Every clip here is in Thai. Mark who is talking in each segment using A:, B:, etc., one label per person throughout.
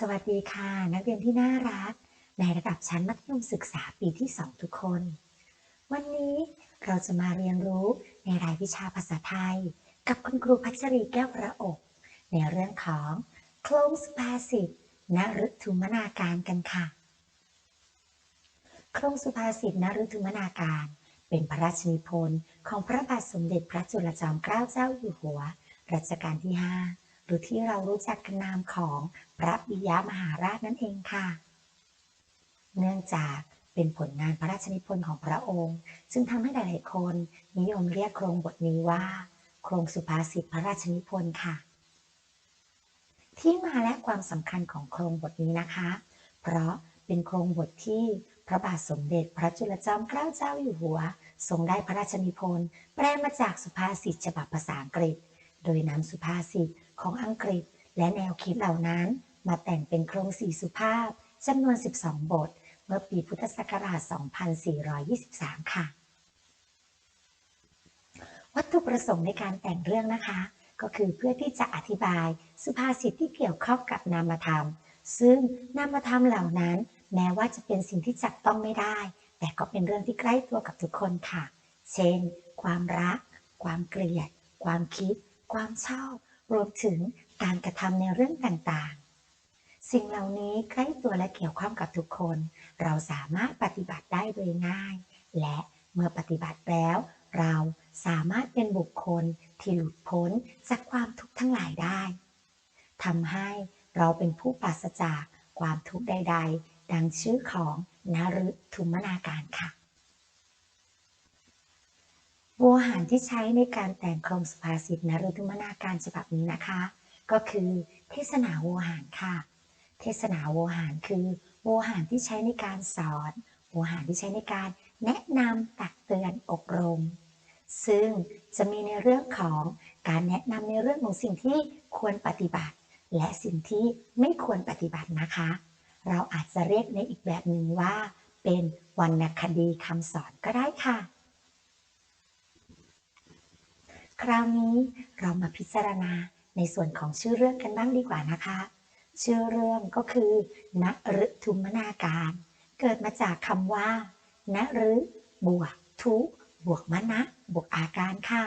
A: สวัสดีค่ะ นักเรียนที่น่ารัก ในระดับชั้นมัธยมศึกษาปีที่ 2 ทุกคน วันนี้เราจะมาเรียนรู้ในรายวิชาภาษาไทย กับคุณครูพัชรีแก้วประอกในเรื่องของโครงสุภาษิตนฤทุมนาการกันค่ะ โครงสุภาษิตนฤทุมนาการ เป็นพระราชนิพนธ์ของพระบาทสมเด็จพระจุลจอมเกล้าเจ้าอยู่หัว รัชกาลที่ 5 หรือที่เรารู้จักกันนามของพระปิยมหาราชนั่นเองค่ะ เนื่องจากเป็นผลงานพระราชนิพนธ์ของพระองค์จึงทำให้หลายๆคนนิยมเรียกโครงบทนี้ว่า โครงสุภาษิตพระราชนิพนธ์ค่ะ ที่มาและความสำคัญของโครงบทนี้นะคะ เพราะเป็นโครงบทที่พระบาทสมเด็จพระจุลจอมเกล้าเจ้าอยู่หัว ทรงได้พระราชนิพนธ์แปลมาจากสุภาษิตฉบับภาษาอังกฤษ โดยนำสุภาษิต ของอังกฤษ และแนวคิดเหล่านั้นมาแต่งเป็นโครงสี่สุภาพจำนวน 12 บท เมื่อปีพุทธศักราช 2423 ค่ะ วัตถุประสงค์ในการแต่งเรื่องนะคะ ก็คือเพื่อที่จะอธิบายสุภาษิตที่เกี่ยวข้องกับนามธรรม ซึ่งนามธรรมเหล่านั้น แม้ว่าจะเป็นสิ่งที่จับต้องไม่ได้ แต่ก็เป็นเรื่องที่ใกล้ตัวกับทุกคนค่ะ เช่น ความรัก ความเกลียด ความคิด ความชอบ รวมถึงการกระทำในเรื่องต่างๆ สิ่งเหล่านี้ใกล้ตัวและเกี่ยวข้องกับทุกคน เราสามารถปฏิบัติได้โดยง่าย และเมื่อปฏิบัติแล้ว เราสามารถเป็นบุคคลที่หลุดพ้นจากความทุกข์ทั้งหลายได้ทำให้เราเป็นผู้ปราศจากความทุกข์ใด ๆ ดังชื่อของนฤทุมนาการค่ะ โวหารที่ใช้ในการแต่งโครงสุภาษิตนฤทุมนาการฉบับนี้นะคะ ก็คือเทศนาโวหารค่ะ เทศนาโวหารคือโวหารที่ใช้ในการสอนโวหารที่ใช้ในการแนะนำตักเตือนอบรม ซึ่งจะมีในเรื่องของการแนะนำในเรื่องของสิ่งที่ควรปฏิบัติ และสิ่งที่ไม่ควรปฏิบัตินะคะ เราอาจจะเรียกในอีกแบบหนึ่งว่า เป็นวรรณคดีคำสอนก็ได้ค่ะ คราวนี้เรามาพิจารณาในส่วนของชื่อเรื่องกันบ้างดีกว่านะคะ ชื่อเรื่องก็คือณฤทุมนาการ เกิดมาจากคำว่าณฤบวกทุบวกมณะบวกอาการค่ะ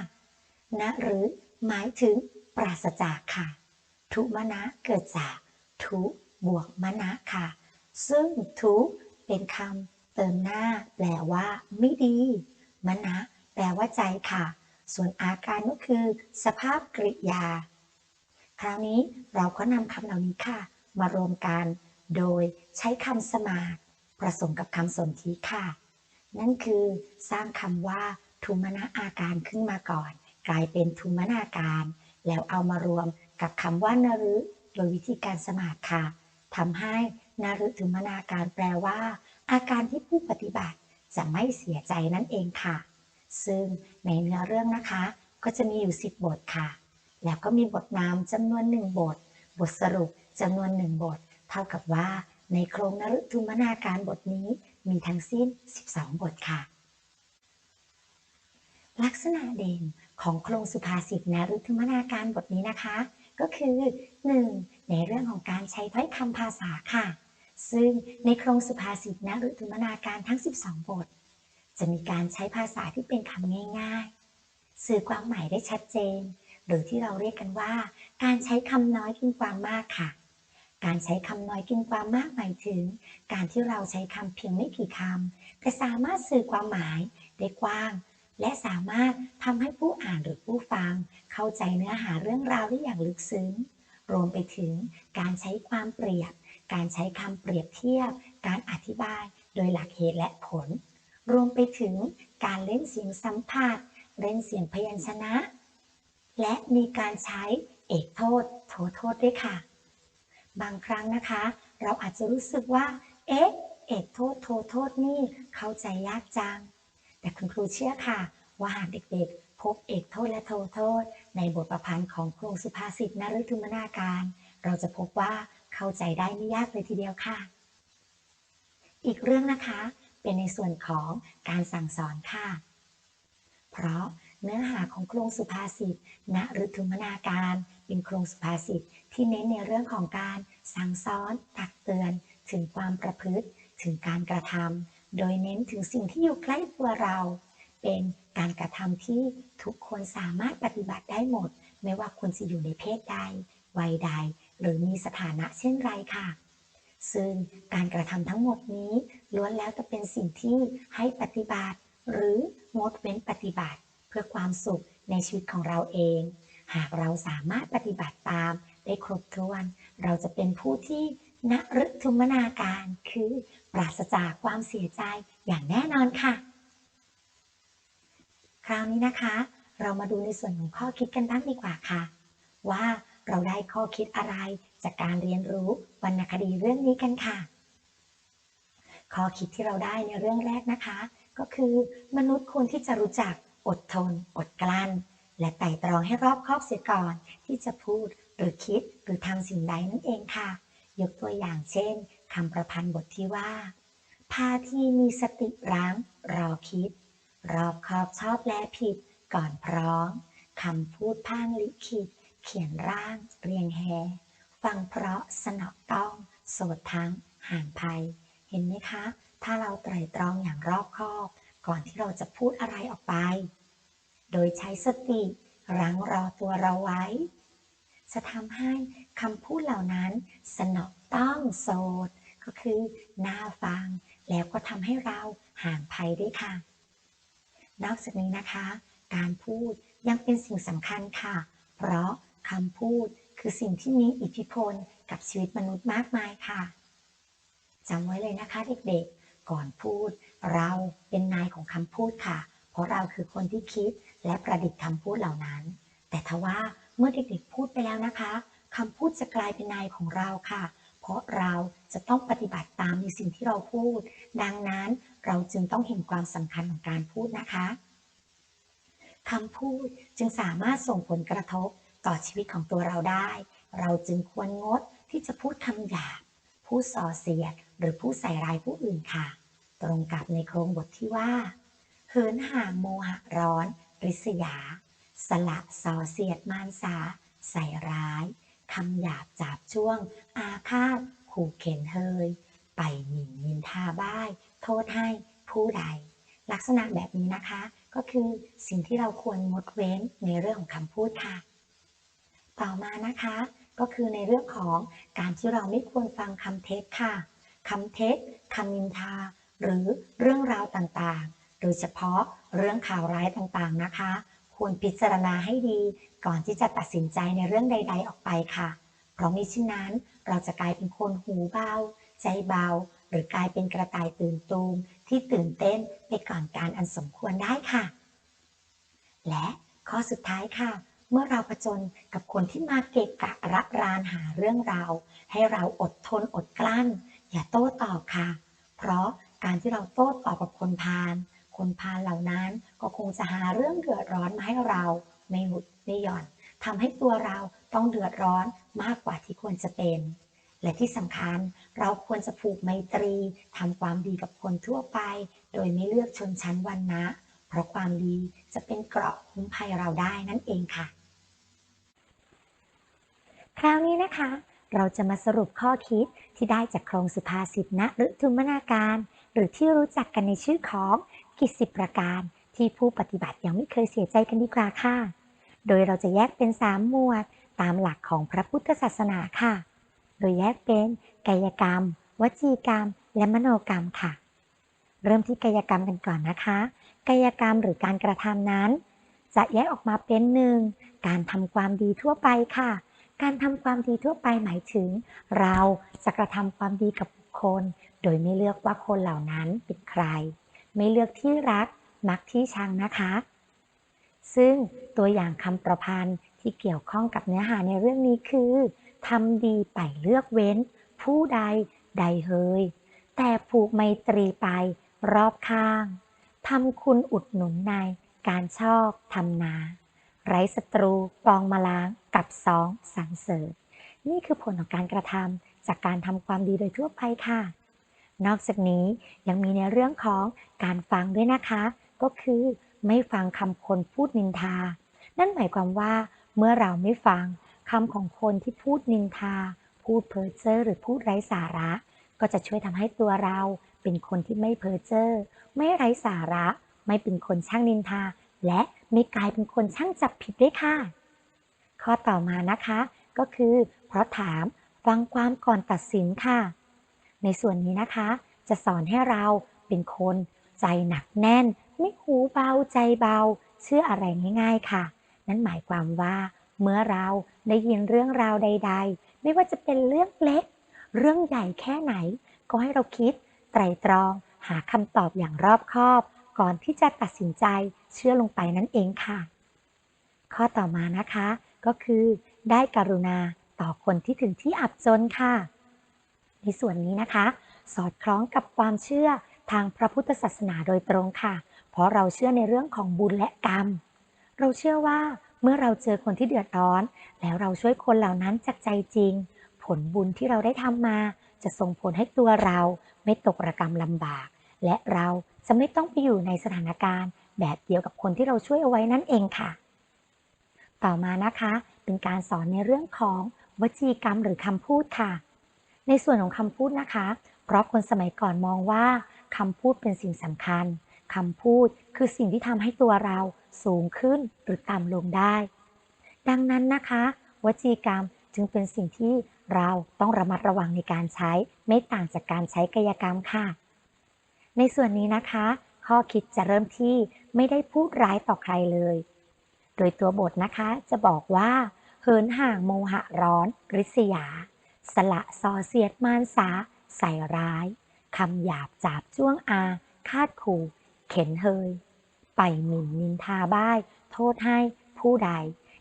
A: ณฤหมายถึงปราศจากค่ะ ทุมณะเกิดจากทุบวกมณะค่ะ ซึ่งทุเป็นคำเติมหน้าแปลว่าไม่ดี มณะแปลว่าใจค่ะ ส่วนอาการก็คือ สภาพกริยา คราวนี้เราก็นำคำเหล่านี้ค่ะ มารวมกัน โดยใช้คำสมาร์ผสมกับคำสนธิค่ะ นั่นคือสร้างคำว่าทุมนาอาการขึ้นมาก่อน กลายเป็นทุมนาการ แล้วเอามารวมกับคำว่านฤโดยวิธีการสมาร์ค่ะทำให้นฤทุมนาการแปลว่า อาการที่ผู้ปฏิบัติจะไม่เสียใจนั่นเองค่ะ ซึ่งในเนื้อเรื่องนะคะก็จะมีอยู่ 10 บทค่ะ แล้วก็มีบทนำจำนวนหนึ่งบท บทสรุปจำนวนหนึ่งบท เท่ากับว่าในโครงนฤทุมนาการบทนี้มีทั้งสิ้น 12 บทค่ะ ลักษณะเด่นของโครงสุภาษิตนฤทุมนาการบทนี้นะคะ ก็คือ 1. ในเรื่องของการใช้ถ้อยคำภาษาค่ะ ซึ่งในโครงสุภาษิตนฤทุมนาการทั้ง 12 บท จะมีการใช้ภาษาที่เป็นคำง่ายๆ สื่อความหมายได้ชัดเจน หรือที่เราเรียกกันว่า การใช้คำน้อยกินความมากค่ะ การใช้คำน้อยกินความมากหมายถึง การที่เราใช้คำเพียงไม่กี่คำแต่สามารถสื่อความหมายได้กว้าง และสามารถทำให้ผู้อ่านหรือผู้ฟัง เข้าใจเนื้อหาเรื่องราวได้อย่างลึกซึ้ง รวมไปถึงการใช้ความเปรียบ การใช้คำเปรียบเทียบ การอธิบาย โดยหลักเหตุและผล รวมไปถึงการเล่นเสียงสัมผัสเล่นเสียงพยัญชนะ และมีการใช้เอกโทษโทโทษด้วยค่ะ บางครั้งนะคะ เราอาจจะรู้สึกว่า เอ๊ะ เอกโทษโทโทษนี่เข้าใจยากจัง แต่คุณครูเชื่อค่ะ ว่าหากเด็กๆ พบเอกโทษและโทโทษ ในบทประพันธ์ของโครงสุภาษิตนฤทุมนาการ เราจะพบว่าเข้าใจได้ไม่ยากเลยทีเดียวค่ะ อีกเรื่องนะคะ เป็นในส่วนของการสั่งสอนค่ะ เพราะเนื้อหาของโครงสุภาษิตณฤทุมนาการเป็นโครงสุภาษิตที่เน้นในเรื่องของการสั่งสอนตักเตือน ถึงความประพฤติ ถึงการกระทำโดยเน้นถึงสิ่งที่อยู่ใกล้ตัวเรา เป็นการกระทำที่ทุกคนสามารถปฏิบัติได้หมด ไม่ว่าคุณจะอยู่ในเพศใด วัยใด หรือมีสถานะเช่นไรค่ะ ซึ่งการกระทำทั้งหมดนี้ล้วนแล้วจะเป็นสิ่งที่ให้ปฏิบัติ หรืองดเว้นปฏิบัติ เพื่อความสุขในชีวิตของเราเอง หากเราสามารถปฏิบัติตามได้ครบถ้วน เราจะเป็นผู้ที่นฤทุมนาการคือปราศจากความเสียใจอย่างแน่นอนค่ะ คราวนี้นะคะ เรามาดูในส่วนของข้อคิดกันบ้างดีกว่าค่ะ ว่าเราได้ข้อคิดอะไร จากการเรียนรู้วรรณคดีเรื่องนี้กันค่ะ ข้อคิดที่เราได้ในเรื่องแรกนะคะ ก็คือมนุษย์ควรที่จะรู้จักอดทน อดกลั้น และไต่ตรองให้รอบคอบเสียก่อน ที่จะพูดหรือคิดหรือทำสิ่งใดนั่นเองค่ะ ยกตัวอย่างเช่นคำประพันธ์บทที่ว่าพาที่มีสติร้างรอคิด รอบคอบชอบและผิด ก่อนพร้อมคำพูดพางลิขิต เขียนร่างเรียงแฮ ฟังเพราะสนอต้องโสดทั้งห่างภัย เห็นไหมคะ ถ้าเราไตรตรองอย่างรอบคอบ ก่อนที่เราจะพูดอะไรออกไป โดยใช้สติรั้งรอตัวเราไว้ จะทำให้คำพูดเหล่านั้นสนอต้องโสด ก็คือน่าฟัง แล้วก็ทำให้เราห่างภัยด้วยค่ะ นอกจากนี้นะคะ การพูดยังเป็นสิ่งสำคัญค่ะ เพราะคำพูด คือสิ่งที่มีอิทธิพลกับชีวิตมนุษย์มากมายค่ะจำไว้เลยนะคะเด็กๆ ก่อนพูด เราเป็นนายของคำพูดค่ะ เพราะเราคือคนที่คิดและประดิษฐ์คำพูดเหล่านั้น แต่ทว่าเมื่อเด็กๆพูดไปแล้วนะคะคำพูดจะกลายเป็นนายของเราค่ะ เพราะเราจะต้องปฏิบัติตามในสิ่งที่เราพูด ดังนั้นเราจึงต้องเห็นความสำคัญของการพูดนะคะคำพูดจึงสามารถส่งผลกระทบ ต่อชีวิตของตัวเราได้ เราจึงควรงดที่จะพูดคำหยาบพูดส่อเสียด หรือพูดใส่ร้ายผู้อื่นค่ะ ตรงกับในโครงบทที่ว่า เหินห่างโมหะร้อน ริษยา สละส่อเสียดมานสา ใส่ร้ายคำหยาบจาบช่วง อาฆาตขู่เข็นเฮย ไปหมิ่นนินทาบ้าย โทษให้ผู้ใด ลักษณะแบบนี้นะคะ ก็คือสิ่งที่เราควรงดเว้นในเรื่องของคำพูดค่ะ ต่อมานะคะ ก็คือในเรื่องของการที่เราไม่ควรฟังคำเท็จค่ะคำเท็จคำนินทา หรือเรื่องราวต่างๆ โดยเฉพาะเรื่องข่าวร้ายต่างๆนะคะ ควรพิจารณาให้ดี ก่อนที่จะตัดสินใจในเรื่องใด ๆ ออกไปค่ะ เพราะมิฉะนั้นเราจะกลายเป็นคนหูเบา ใจเบา หรือกลายเป็นกระต่ายตื่นตูมที่ตื่นเต้นไปก่อนการอันสมควรได้ค่ะ และข้อสุดท้ายค่ะ เมื่อเราประจนกับคนที่มาเกะกะระรานหาเรื่องเรา ให้เราอดทนอดกลั้น อย่าโต้ตอบค่ะ เพราะการที่เราโต้ตอบกับคนพาลคนพาลเหล่านั้นก็คงจะหาเรื่องเดือดร้อนมาให้เราไม่หยุดไม่หย่อนทำให้ตัวเราต้องเดือดร้อนมากกว่าที่ควรจะเป็น และที่สำคัญเราควรจะผูกไมตรีทำความดีกับคนทั่วไป โดยไม่เลือกชนชั้นวรรณะเพราะความดีจะเป็นเกราะคุ้มภัยเราได้นั่นเองค่ะ คราวนี้นะคะ เราจะมาสรุปข้อคิดที่ได้จากโครงสุภาษิตณฤทุมนาการ หรือที่รู้จักกันในชื่อของกิจสิบประการ ที่ผู้ปฏิบัติยังไม่เคยเสียใจกันดีกว่าค่ะ โดยเราจะแยกเป็นสามหมวด ตามหลักของพระพุทธศาสนาค่ะ โดยแยกเป็น กายกรรม วจีกรรม และมโนกรรมค่ะ เริ่มที่กายกรรมกันก่อนนะคะ กายกรรมหรือการกระทำนั้น จะแยกออกมาเป็นหนึ่งการทำความดีทั่วไปค่ะ การทำความดีทั่วไปหมายถึง เราจะกระทำความดีกับบุคคล โดยไม่เลือกว่าคนเหล่านั้นเป็นใคร ไม่เลือกที่รักมักที่ชังนะคะ ซึ่งตัวอย่างคำประพันธ์ที่เกี่ยวข้องกับเนื้อหาในเรื่องนี้คือทำดีไปเลือกเว้น ผู้ใดใดเฮย แต่ผูกไมตรีไปรอบข้างทำคุณอุดหนุนในการชอบทำนา ไร้ศัตรู ปองมาล้าง กับสองสรรเสริญนี่คือผลของการกระทำจากการทำความดีโดยทั่วไปค่ะ นอกจากนี้ยังมีในเรื่องของการฟังด้วยนะคะ ก็คือไม่ฟังคำคนพูดนินทา นั่นหมายความว่าเมื่อเราไม่ฟังคำของคนที่พูดนินทา พูดเพ้อเจ้อหรือพูดไร้สาระ ก็จะช่วยทำให้ตัวเราเป็นคนที่ไม่เพ้อเจ้อไม่ไร้สาระ ไม่เป็นคนช่างนินทา และไม่กลายเป็นคนช่างจับผิดด้วยค่ะ ข้อต่อมานะคะ ก็คือ เพราะถามฟังความก่อนตัดสินค่ะ ในส่วนนี้นะคะ จะสอนให้เราเป็นคนใจหนักแน่น ไม่หูเบาใจเบา เชื่ออะไรง่าย ๆค่ะ นั่นหมายความว่า เมื่อเราได้ยินเรื่องราวใด ๆ ไม่ว่าจะเป็นเรื่องเล็ก เรื่องใหญ่แค่ไหน ก็ให้เราคิดไตรตรองหาคำตอบอย่างรอบคอบ ก่อนที่จะตัดสินใจเชื่อลงไปนั่นเองค่ะ ข้อต่อมานะคะ ก็คือได้กรุณาต่อคนที่ถึงที่อับจนค่ะ ในส่วนนี้นะคะ สอดคล้องกับความเชื่อทางพระพุทธศาสนาโดยตรงค่ะ เพราะเราเชื่อในเรื่องของบุญและกรรม เราเชื่อว่าเมื่อเราเจอคนที่เดือดร้อน แล้วเราช่วยคนเหล่านั้นจากใจจริง ผลบุญที่เราได้ทำมา จะส่งผลให้ตัวเราไม่ตกระกรรมลำบาก และเรา จะไม่ต้องไปอยู่ในสถานการณ์แบบเดียวกับคนที่เราช่วยเอาไว้นั่นเองค่ะ ต่อมานะคะ เป็นการสอนในเรื่องของวจีกรรมหรือคำพูดค่ะ ในส่วนของคำพูดนะคะ เพราะคนสมัยก่อนมองว่าคำพูดเป็นสิ่งสำคัญคำพูดคือสิ่งที่ทำให้ตัวเราสูงขึ้นหรือต่ำลงได้ ดังนั้นนะคะ วจีกรรมจึงเป็นสิ่งที่เราต้องระมัดระวังในการใช้ ไม่ต่างจากการใช้กายกรรมค่ะ ในส่วนนี้นะคะ ข้อคิดจะเริ่มที่ไม่ได้พูดร้ายต่อใครเลย โดยตัวบทนะคะจะบอกว่าเหินห่างโมหะร้อน ริษยา สละซอเสียดมานสา ใส่ร้ายคำหยาบจาบจ้วงอา คาดขู่ เข็นเฮย ไปหมิ่นนินทาบ้าย โทษให้ผู้ใด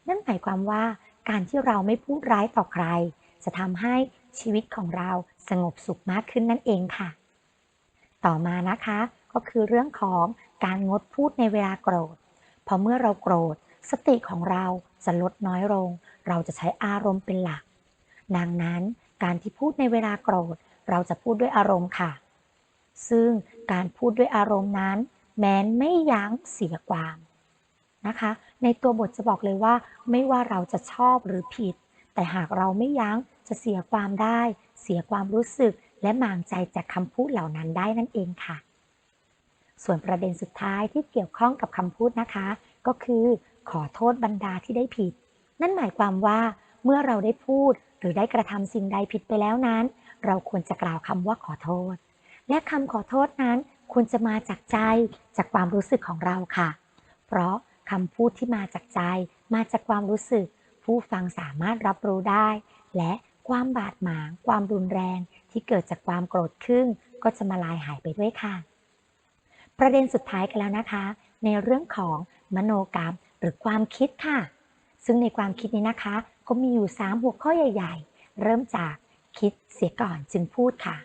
A: นั่นหมายความว่าการที่เราไม่พูดร้ายต่อใคร จะทำให้ชีวิตของเราสงบสุขมากขึ้นนั่นเองค่ะ ต่อมานะคะก็คือเรื่องของการงดพูดในเวลาโกรธพอเมื่อเราโกรธ สติของเราจะลดน้อยลง เราจะใช้อารมณ์เป็นหลัก ดังนั้นการที่พูดในเวลาโกรธ เราจะพูดด้วยอารมณ์ค่ะ ซึ่งการพูดด้วยอารมณ์นั้น แม้นไม่ยั้งเสียความนะคะ ในตัวบทจะบอกเลยว่า ไม่ว่าเราจะชอบหรือผิด แต่หากเราไม่ยั้งจะเสียความได้ เสียความรู้สึก และหมางใจจากคำพูดเหล่านั้นได้นั่นเองค่ะ ส่วนประเด็นสุดท้ายที่เกี่ยวข้องกับคำพูดนะคะ ก็คือขอโทษบรรดาที่ได้ผิด นั่นหมายความว่าเมื่อเราได้พูดหรือได้กระทำสิ่งใดผิดไปแล้วนั้น เราควรจะกล่าวคำว่าขอโทษ และคำขอโทษนั้นควรจะมาจากใจจากความรู้สึกของเราค่ะ เพราะคำพูดที่มาจากใจ มาจากความรู้สึก ผู้ฟังสามารถรับรู้ได้ และ ความบาดหมาง ความรุนแรงที่เกิดจากความโกรธขึ้นก็จะมาลายหายไปด้วยค่ะ ประเด็นสุดท้ายกันแล้วนะคะ ในเรื่องของมโนกรรมหรือความคิดค่ะ ซึ่งในความคิดนี้นะคะ ก็มีอยู่ 3 หัวข้อใหญ่ ๆ เริ่มจากคิดเสียก่อนจึงพูดค่ะ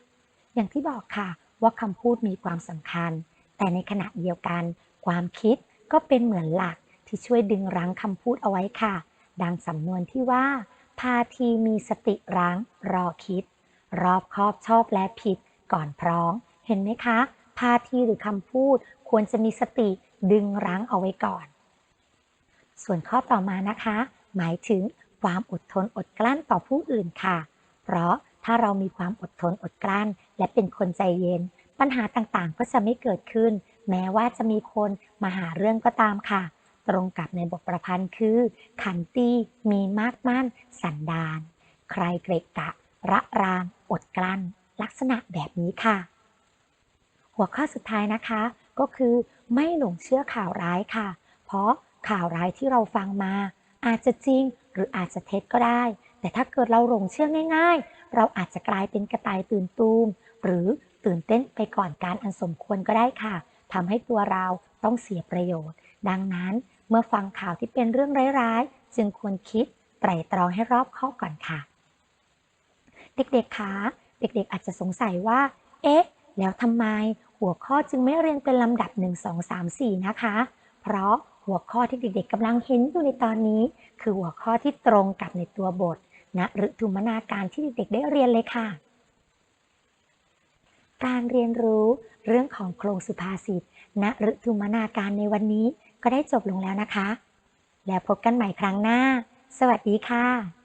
A: อย่างที่บอกค่ะว่าคำพูดมีความสำคัญ แต่ในขณะเดียวกัน ความคิดก็เป็นเหมือนหลักที่ช่วยดึงรั้งคำพูดเอาไว้ค่ะ ดังสำนวนที่ว่า พาทีมีสติรั้ง รอคิด รอบคอบชอบและผิด ก่อนพร้อมเห็นไหมคะ พาทีหรือคำพูด ควรจะมีสติดึงรั้งเอาไว้ก่อน ส่วนข้อต่อมานะคะ หมายถึงความอดทนอดกลั้นต่อผู้อื่นค่ะ เพราะถ้าเรามีความอดทนอดกลั้น และเป็นคนใจเย็น ปัญหาต่างๆ ก็จะไม่เกิดขึ้น แม้ว่าจะมีคนมาหาเรื่องก็ตามค่ะ ตรงกับในบทประพันธ์คือ ขันตีมีมากมั่น สันดาน ใครเกรกกะระรางอดกลั้น ลักษณะแบบนี้ค่ะ หัวข้อสุดท้ายนะคะ ก็คือไม่หลงเชื่อข่าวร้ายค่ะ เพราะข่าวร้ายที่เราฟังมา อาจจะจริงหรืออาจจะเท็จก็ได้ แต่ถ้าเกิดเราหลงเชื่อง่ายๆ เราอาจจะกลายเป็นกระต่ายตื่นตูม หรือตื่นเต้นไปก่อนการอันสมควรก็ได้ค่ะทำให้ตัวเราต้องเสียประโยชน์ ดังนั้น เมื่อฟังข่าวที่เป็นเรื่องร้ายๆ จึงควรคิดไตร่ตรองให้รอบคอบก่อนค่ะ เด็กๆคะเด็กๆ อาจจะสงสัยว่า เอ๊ะ แล้วทำไมหัวข้อจึงไม่เรียงเป็นลำดับ 1 2 3 4 นะคะ เพราะหัวข้อที่เด็กๆกำลังเห็นอยู่ในตอนนี้ คือหัวข้อที่ตรงกับในตัวบทณฤทุมนาการที่เด็กๆได้เรียนเลยค่ะ การเรียนรู้เรื่องของโครงสุภาษิตณฤทุมนาการในวันนี้ ก็ได้จบลงแล้วนะคะ แล้วพบกันใหม่ครั้งหน้า สวัสดีค่ะ